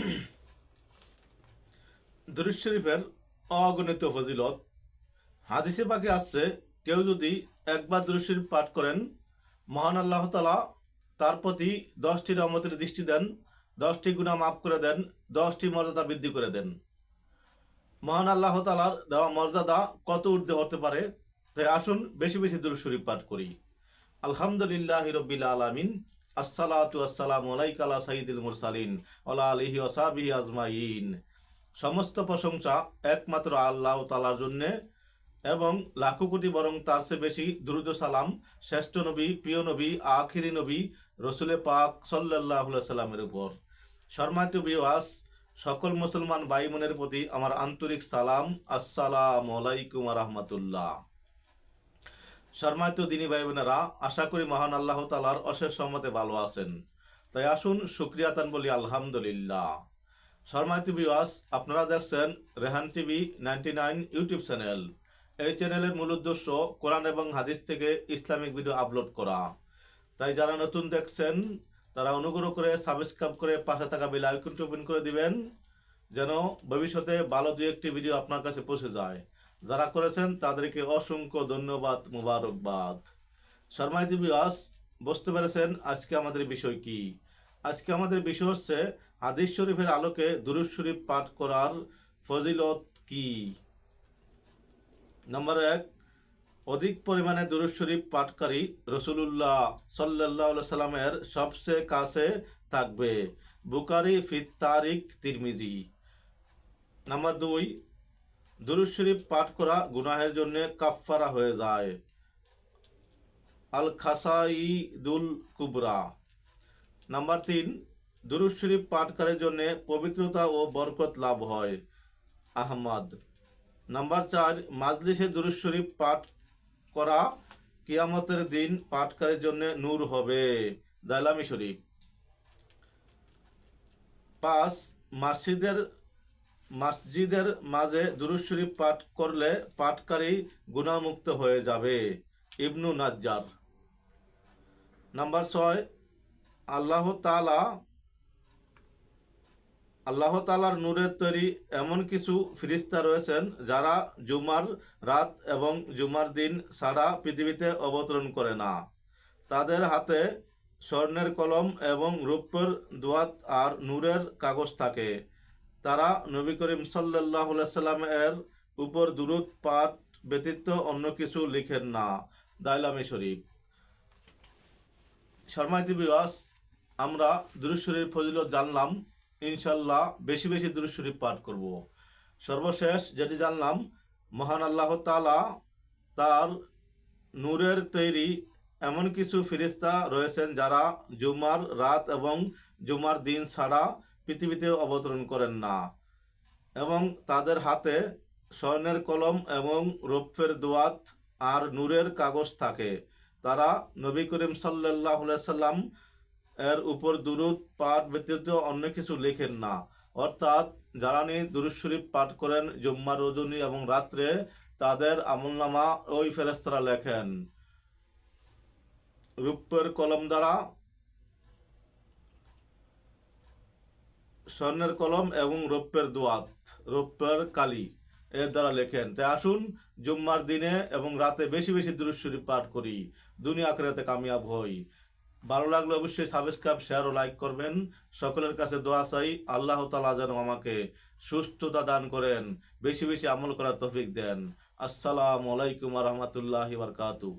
দুরুদ শরীফের অগণিত ফজিলত। হাদিসে পাখি আসছে, কেউ যদি একবার দুরুদ শরীফ পাঠ করেন, মহান আল্লাহ তালা তার প্রতি দশটি রহমতের দৃষ্টি দেন, দশটি গুণা মাফ করে দেন, দশটি মর্যাদা বৃদ্ধি করে দেন। মহান আল্লাহ তালার দেওয়া মর্যাদা কত ঊর্ধ্বে হতে পারে? তাই আসুন বেশি বেশি দুরুদ শরীফ পাঠ করি। আলহামদুলিল্লাহ রবিল আলমিন। আসসালাতু আসসালামু আলাইকা আলা সাইয়্যিদিল মুরসালিন ওয়ালা আলিহি ওয়াসাবিহি আজমাইন। সমস্ত প্রশংসা একমাত্র আল্লাহ তালার জন্যে এবং লাখো কোটি বরং তার চেয়ে বেশি দ্রুত সালাম শ্রেষ্ঠ নবী, প্রিয় নবী, আখিরি নবী, রসুলে পাক সাল্লাহ সাল্লামের উপর। শর্মাত বিওয়াস সকল মুসলমান ভাই বোনের প্রতি আমার আন্তরিক সালাম। আসসালামু আলাইকুম রহমতুল্লাহ। শর্মাত দিনী ভাই বোনেরা আশা করি মহান আল্লাহ তালার অশেষ সম্মতে ভালো আছেন। তাই আসুন সুক্রিয়াতান বলি, আলহামদুলিল্লাহ। শর্মাত বিওয়াস আপনারা দেখছেন Rehan TV ninety nine YouTube channel. এই চ্যানেলের মূল উদ্দেশ্য কোরআন এবং হাদিস থেকে ইসলামিক ভিডিও আপলোড করা। তাই যারা নতুন দেখছেন, তারা অনুগ্রহ করে সাবস্ক্রাইব করে পাশে থাকা বেল আইকনটি ওপেন করে দিবেন, যেন ভবিষ্যতে ভালো দু একটি ভিডিও আপনার কাছে পৌঁছে যায়। যারা করেছেন, তাদেরকে অসংখ্য ধন্যবাদ, মুবারকবাদ। শর্মাইতি বিয়াস বুঝতে পেরেছেন আজকে আমাদের বিষয় কি। আজকে আমাদের বিষয় হচ্ছে, হাদিস শরীফের আলোকে দুরুদ শরীফ পাঠ করার ফজিলত কি? নম্বর এক, অধিক পরিমাণে দুরুদ শরীফ পাঠকারী রসুলুল্লাহ সাল্লাহ সাল্লামের সবচেয়ে কাছে থাকবে। বুকারি ফিত তারিক তিরমিজি। নাম্বার দুই দুরুদ শরীফ পাঠ করা গুনাহের জন্য কাফফারা হয়ে যায়। আল খাসাইদুল কুবরা। নাম্বার তিন, দুরুদ শরীফ পাঠকারের জন্য পবিত্রতা ও বরকত লাভ হয়। আহমদ। নাম্বার চার, মাজলিসে দুরুদ শরীফ পাঠ করা কিয়ামতের দিন পাঠকারের জন্য নূর হবে। দালামি শরীফ। পাঁচ, মসজিদের মসজিদের মাঝে দুরুদ শরীফ পাঠ করলে পাঠকারী গুণামুক্ত হয়ে যাবে। ইবনু নাজ্জার। নাম্বার ছয়, আল্লাহ তালা আল্লাহ তালার নূরের তৈরি এমন কিছু ফিরিস্তা রয়েছেন যারা জুমার রাত এবং জুমার দিন সারা পৃথিবীতে অবতরণ করে না। তাদের হাতে স্বর্ণের কলম এবং রূপের দোয়াত আর নূরের কাগজ থাকে। তারা নবী করিম সাল্লাহ সাল্লাম এর উপর দুরুদ, পাঠ, ব্যতীত অন্য কিছু লিখেন না। দাইলামি শরীফ। শর্মাইতি বিবাস আমরা দুরুদ ফজিলত জানলাম। ইনশাল্লাহ বেশি বেশি দুরুদ পাঠ করব। সর্বশেষ যেটি জানলাম, মহান আল্লাহ তালা তার নূরের তৈরি এমন কিছু ফিরিস্তা রয়েছেন যারা জুমার রাত এবং জুমার দিন ছাড়া পৃথিবীতে অবতরণ করেন না এবং তাদের হাতে স্বর্ণের কলম এবং রৌপ্যের দোয়াত আর নূরের কাগজ থাকে। তারা নবী করিম সাল্লাহ সাল্লাম এর উপর দুরুদ, পাঠ ব্যতীত অন্য কিছু লেখেন না। অর্থাৎ যারা নি শরীফ পাঠ করেন জুম্মা রজনী এবং রাত্রে তাদের আমলনামা ওই ফেরেস্তারা লেখেন। রূপের কলম দ্বারা স্বর্ণের কলম এবং রৌপ্যের দোয়াত, রৌপ্যের কালি এর দ্বারা লেখেন তাই আসুন, জুম্মার দিনে এবং রাতে বেশি বেশি দুরুদ পাঠ করি, দুনিয়া আখেরাতে কামিয়াব হই। ভালো লাগলে অবশ্যই সাবস্ক্রাইব শেয়ার ও লাইক করবেন। সকলের কাছে দোয়া চাই, আল্লাহ তালা যেন আমাকে সুস্থতা দান করেন, বেশি বেশি আমল করার তফিক দেন। আসসালামু আলাইকুম রহমতুল্লাহ বারকাতু